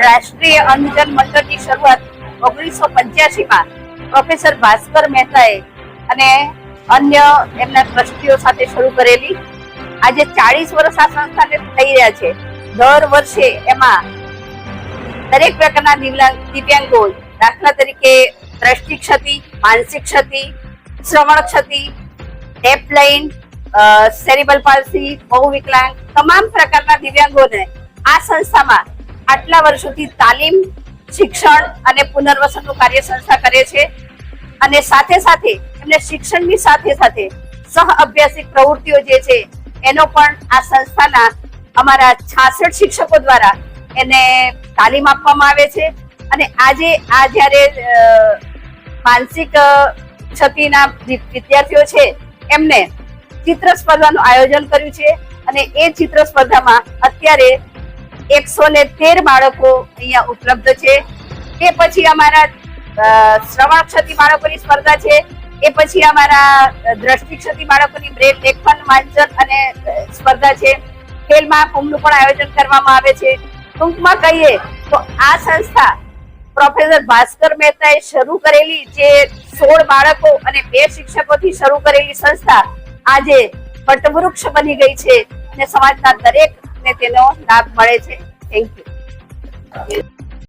રાષ્ટ્રીય અન્નજન મંડળની શરૂઆત ઓગણીસો પંચ્યાસીમાં પ્રોફેસર ભાસ્કર મહેતાએ અને અન્ય એમના ટ્રસ્ટીઓ સાથે શરૂ કરેલી. આજે ચાળીસ વર્ષ આ સંસ્થાને થઈ રહ્યા છે. દર વર્ષે એમાં દરેક પ્રકારના દિવ્યાંગો દાખલા તરીકે દ્રષ્ટિ ક્ષતિ, માનસિક ક્ષતિ, શ્રવણ ક્ષતિ, ટેપ સેરિબલ પાલસી બહુ વિકલાંગ તમામ પ્રકારના દિવ્યાંગોને આ સંસ્થામાં આટલા વર્ષોથી તાલીમ, શિક્ષણ અને પુનર્વસનનું કાર્ય સંસ્થા કરે છે અને સાથે સાથે એમને શિક્ષણની સાથે સાથે સહ અભ્યાસિક પ્રવૃત્તિઓ જે છે, એનો પણ આ સંસ્થાના અમારા છાસઠ શિક્ષકો દ્વારા એને તાલીમ આપવામાં આવે છે. અને આજે, આ જ્યારે માનસિક ક્ષતિના વિદ્યાર્થીઓ છે, એમને ચિત્ર સ્પર્ધાનું આયોજન કર્યું છે અને એ ચિત્ર સ્પર્ધામાં અત્યારે એકસો ને તેર બાળકો અહીંયા ઉપલબ્ધ છે. એ પછી અમારા શ્રવણ ક્ષતિ બાળકોની સ્પર્ધા છે. એ પછી અમારા દ્રષ્ટિ ક્ષતિ બાળકોની બ્રેલ લેખન, વાંચન અને સ્પર્ધા છે. ખેલ મહાકુંભનું પણ આયોજન કરવામાં આવે છે. ટૂંકમાં કહીએ તો આ સંસ્થા પ્રોફેસર ભાસ્કર મહેતાએ શરૂ કરેલી જે સોળ બાળકો અને બે શિક્ષકોથી શરૂ કરેલી સંસ્થા આજે વટવૃક્ષ બની ગઈ છે. અને સમાજના દરેકને તેનો લાભ મળે છે. Thank you